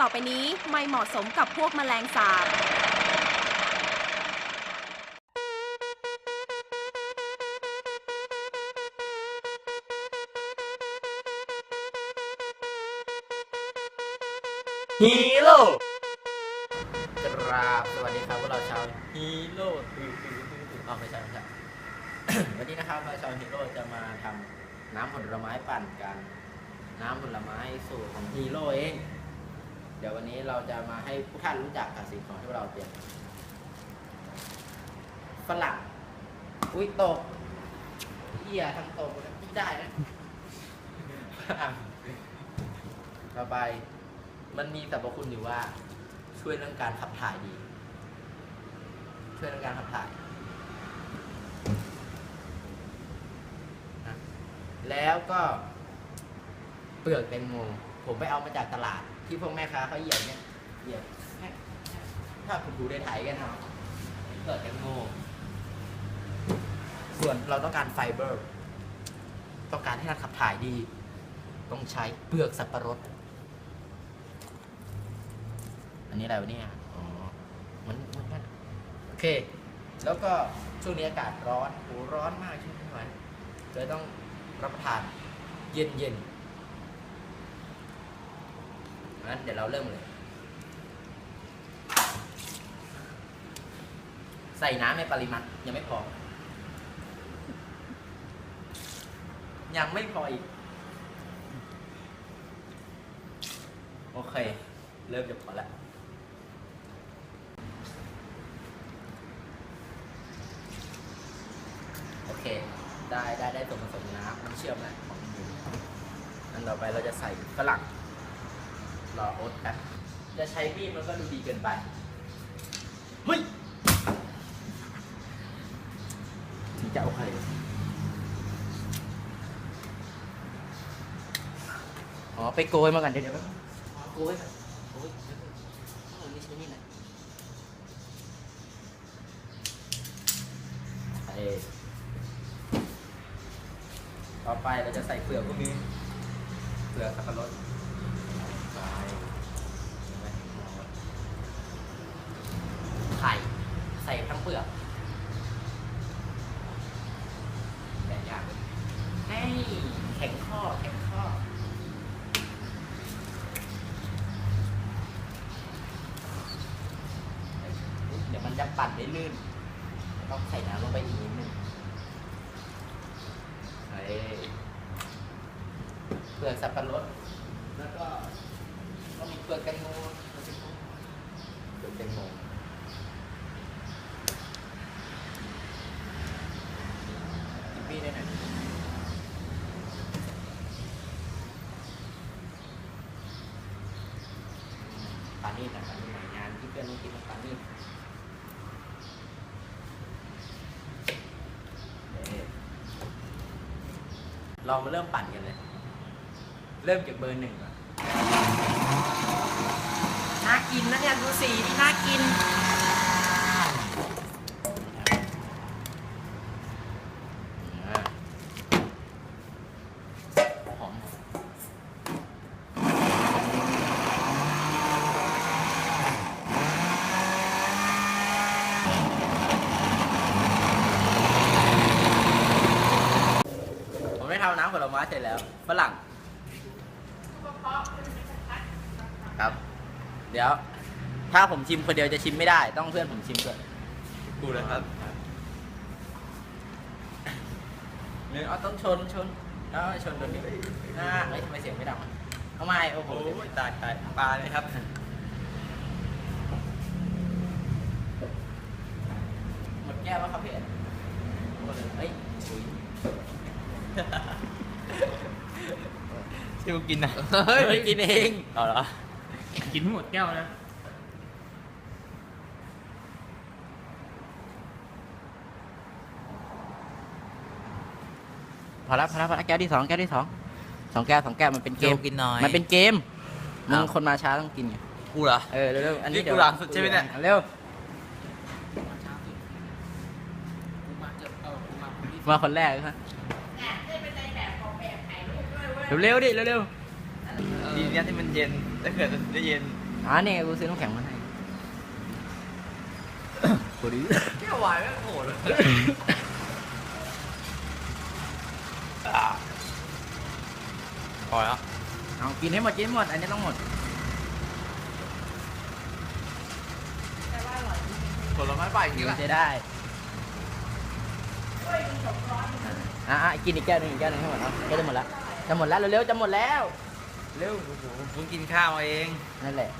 ต่อไปนี้ไม่เหมาะสมกับพวกแมลงสาบ ฮีโร่กราบสวัสดีครับพวกเราชาวฮีโร่ตื่นตื่นตื่นตื่นอ๋อไม่ใช่ไม่ใช่ วันนี้นะครับเราชาวฮีโร่จะมาทำน้ำผลไม้ปั่นกัน น้ำผลไม้สูตรของฮีโร่เอง เดี๋ยววันนี้เราจะมาให้ผู้ท่านรู้จักกับสิ่งของที่เราเตรียมฝรั่งอุ้ยตกเหี้ยทำตกไม่ได้นะฝรั่งต่อไปมันมีสรรพคุณอยู่ว่า ช่วยเรื่องการขับถ่ายดี ช่วยเรื่องการขับถ่ายแล้วก็เปลือกแตงโมผมไปเอามาจากตลาด ที่พวกแม่ค้าเขาเหยียบเนี่ยเหยียบถ้าคุณดูได้ถ่ายกันเนาะเปลือกแตงโมส่วนเราต้องการไฟเบอร์ ต้องการให้กาขับถ่ายดี ต้องใช้เปลือกสับปะรด อันนี้อะไรวะเนี่ยอ๋อมันมันโอเค แล้วก็ช่วงนี้อากาศร้อนโหร้อนมากช่วงนี้วันเลยต้องรับประทานเย็นเย็น งั้นเดี๋ยวเราเริ่มเลย ใส่น้ำในปริมาณยังไม่พอ ยังไม่พออีก โอเค เริ่มจะพอแล้วโอเค ได้ได้ได้ส่วนผสมน้ำน้ำเชื่อมแล้วของหมูอันต่อไปเราจะใส่ฝรั่ง รอโอ๊ตกันจะใช้มีดมันก็ดูดีเกินไป เฮ้ยถึงจะโอเคอ๋อ ไปโกยมากันเดี๋ยวเดี๋ยวแป๊บนึงอ๋อโกยก่อนโกยเดี๋ยวเออนี่ใช้นี่นะเอ้ยต่อไปเราจะใส่เปลือกพวกนี้ เปลือกสับปะรดไปเห็นไหมไข่ใส่ทั้งเปลือกแต่ยากเฮ้ยแข็งข้อแข็งข้อ เดี๋ยวมัน จะปั่นได้ลื่นต้องใส่น้ำลงไปอีกนิดนึงเฮ้ยเปลือกสับปะรด แล้วก็ก็มีเปลือกแตงโมเปลือกแตงโมกินพี่ได้หน่อยปานี่นะปานี่หน่อยงานที่เพื่อนต้องกินปานี่ เรามาเริ่มปั่นกันเลย เริ่มจากเบอร์หนึ่งก่อนน่ากินนะเนี่ยดูสีนี่น่ากิน หอม ผม ได้ทำน้ำผลไม้เสร็จแล้วฝรั่งครับ เดี๋ยว ถ้าผมชิมคนเดียวจะชิมไม่ได้ ต้องเพื่อนผมชิมก่อนกูนะครับหนึ่งเอาต้องชนชนเอาชนโดนนี้หน้าเฮ้ยทำไมเสียงไม่ดังอะเอาไม่โอ้โหโอ้ยตายตายปลาเลยครับหมดแก้วแล้วครับพี่เอ็ดหมดเลยเฮ้ยอุ๊ย ที่กูกินนะเฮ้ยกินเองเอาเหรอกินหมดแก้วนะพอแล้วพอแล้วพอแล้วแก้วที่สองแก้วที่สองสองแก้วสองแก้วมันเป็นเกมโยกินน้อยมันเป็นเกมมึอ้าวงคนมาช้าต้องกินไงกูเหรอเออเร็วๆอันนี้นี่เดี๋ยวกูหลังสุดใช่ไหมเนี่ยอาเร็วมาคนแรกครับ เร็วๆดิเร็วดีเนี่ยที่มันเย็นถ้าเกิดได้เย็นอ๋อนี่ไงกูซื้อน้ำแข็งมาให้พอดีแก้ววายไม่โหดเลยพอแล้วเอากินให้หมดกินให้หมด อันนี้ต้องหมดผลไม้ป่าอย่างเดี๋นี้ยวแหละจะได้อะอะกินอีกแก้วหนึงอีกแก้วหนึงให้หมดเนาะก็จะหมดแล้ว จะหมดแล้วเร็วๆจะหมดแล้ว เร็วเพิ่งกินข้าวเอง นั่นแหละ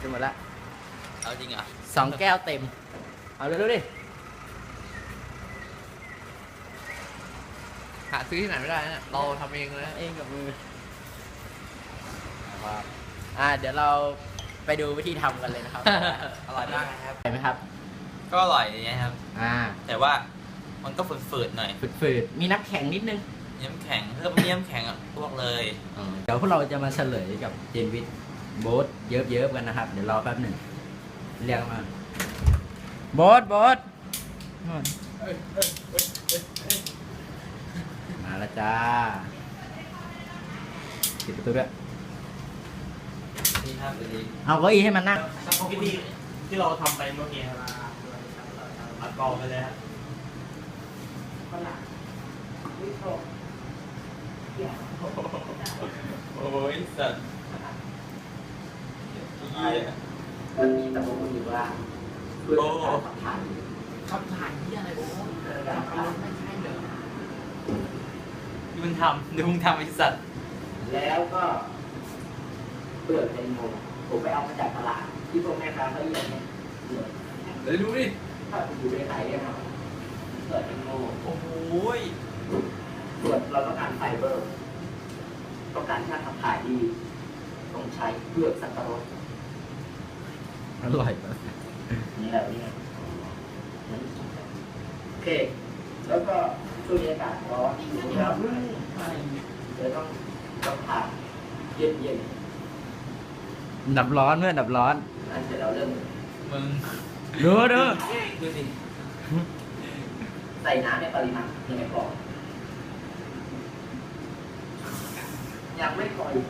จะหมดแล้วเอาจริงเหรอสองแก้วเต็ม เอาเร็วๆดิ หาซื้อที่ไหนไม่ได้นะเราทำเองเลยเองกับมืออ่า เดี๋ยวเราไปดูวิธีทำกันเลยนะครับ อร่อยมากนะครับ ไปไหมครับ ก็อร่อยอย่างเงี้ยครับ อ่าแต่ว่ามันก็ฝืดๆหน่อย ฝืดๆ มีน้ำแข็งนิดนึง น้ำแข็งเพิ่มน้ำแข็งอะพวกเลยเดี๋ยวพวกเราจะมาเฉลยกับเจนวิทย์โบ๊ทเยิบๆกันนะครับ เดี๋ยวรอแป๊บหนึ่งเรียกมาโบ๊ทโบ๊ทนู่นมาแล้วจ้าปิดประตูด้วยนี่ครับดีเอาเก้าอี้ให้มันนั่งสปาเกตตี้ที่เราทำไปเมื่อกี้ครับอัดกรองไปเลยครับ โอ้ยสัตว์เหี้ยมันมีแต่ผมอยู่ว่าโอ้ขับถ่ายขับถ่ายที่อะไรโบ๊ทขับรถไม่ใช่เหรอดูมึงทำดูมึงทำไอ้สัตว์แล้วก็เปลือกแตงโมผมไปเอามาจากตลาด ที่พวกแม่ค้าเขาเรียกเนี่ยเปลือกเดี๋ยวดูดิถ้าผมอยู่ในไทยเนี่ยครับเปลือกแตงโมโอ้โห ยส่วนเราต้องการไฟเบอร์ ต้องการการขับถ่ายดี ต้องใช้เปลือกสับปะรดอร่อยนี่แหละนี่โอเค แล้วก็ช่วงนี้อากาศร้อนอยู่นะครับเดี๋ยวต้องต้องผ่านเย็นเย็นดับร้อนเมื่อดับร้อนๆอันเสร็จเราเริ่มมึงดูดูดูสิใส่น้ำในปริมาณยังไม่พอ ยังไม่พออีก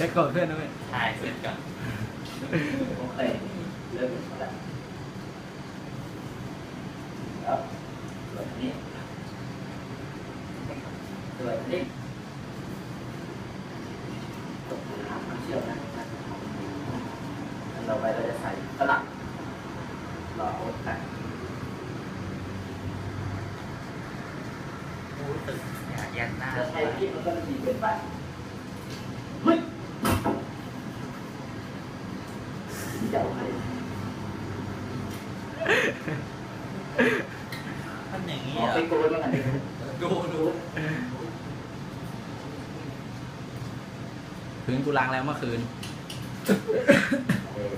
จะกดเพื่อนนะเว้ยถ่ายเสร็จก่อนโอเคเริ่มแล้วแล้วส่วนนี้ส่วนนี้ตกน้ำน้ำเชี่ยวนะเราไปเราจะใส่กระหล่ำรอโอ๊ตกันโอ้ยตึกอย่ายันหน้าจะใช้พริกมันก็ไม่ดีเกินไปเฮ้ย เจ้าใครท่านอย่างนี้อ๋อเหรอไปโกนมากันดิดูดูพื้นกูล้างแล้วเมื่อคืน เออ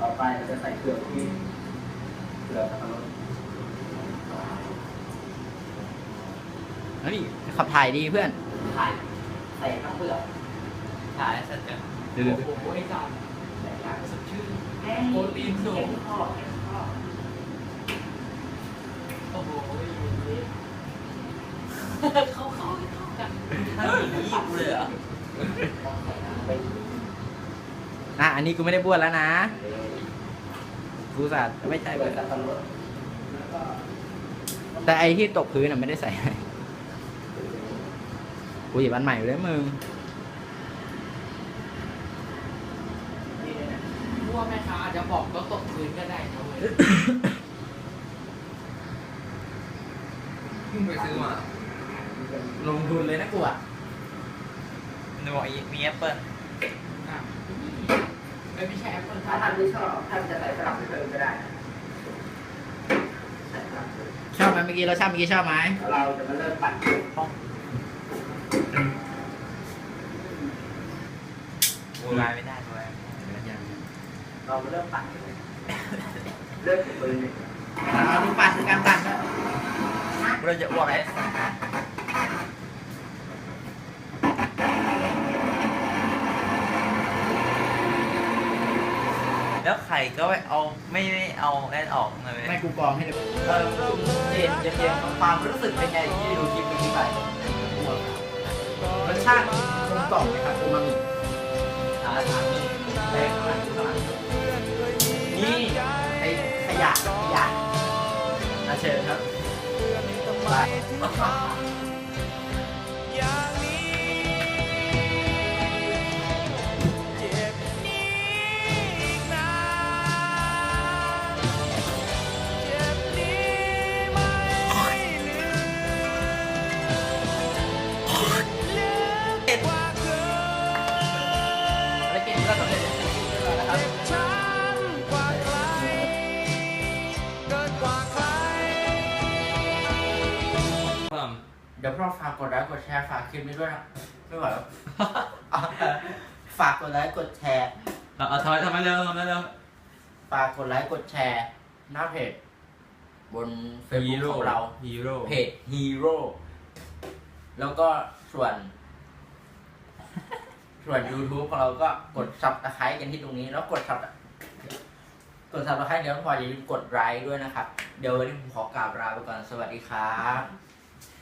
ต่อไปเราจะใส่เกลือพริกเกลือสับปะรดเฮ้ยขับถ่ายดีเพื่อนไข่ใส่ทั้งเปลือกถ่ายเสร็จก่อนเดี๋ยวโอ้โหไอ้จานใส่ยางสดชื่นโปรตีนสูงโอ้โหเข้าเขาเข้ากันท่านอย่างนี้กูเลยเหรอใส่น้ำไปอะอันนี้กูไม่ได้บ้วนแล้วนะกูสัตว์ไม่ใช่เปลือกสับปะรวก็แต่ไอที่ตกพื้นอะไม่ได้ใส่กูหยิบอันใหม่เลยมึง นี่เลยนะ พวกแม่ค้าอาจจะบอกก็ตกพื้นก็ได้นะเว้ยเพิ่งไปซื้อมาลงทุนเลยนะกูอะหนูบอกมีแอปเปิ้ลอะไม่ไม่ใช่แอปเปิลถ้าท่านไม่ชอบท่านจะใส่ฝรั่งเพิ่มก็ได้ใส่ฝรั่งเพิ่มชอบไหมเมื่อกี้เราชอบเมื่อกี้ชอบไหมแล้วเราจะมาเริ่มปั่นห้องโวยวายไม่ได้ด้วย เราเริ่มปั่นเลยเริ่มจากเบอร์หนึ่งเราดูปั่นการปั่นะเราจะอ้วกไหมแล้วไข่ก็ไม่เอาไม่ไม่เอาแอนออกเลยไม่กูกรองให้เดูเออเจนเจนเจนความรู้สึกเป็นไงที่ดูคลิปนี้ไปรสชาติกลมกล่องนะครับอูมามิหาทางนึงแรงข้างหลังข้างหลัง นี่ไอขยะขยะอาเชิญครับไป ดี๋ยวพวกเราฝากกดไลค์กดแชร์ฝากคลิปนี้ด้วยนะไม่ไหวแล้วเอาฝากกดไลค์กดแชร์เอาเอาทำไมทำไมเร็วทำไมเร็ว ฝากกดไลค์กดแชร์หน้าเพจ บน Facebook ของเรา ฮีโร่เพจ Hero แล้วก็ส่วน ส่วน YouTube ของเราก็กด Subscribe กันที่ตรงนี้ แล้วกด Sub กด Subscribe เดี๋ยวพออย่าลืมกดไลค์ด้วยนะครับ เดี๋ยววันนี้ผมขอกราบลาไปก่อน สวัสดีครับ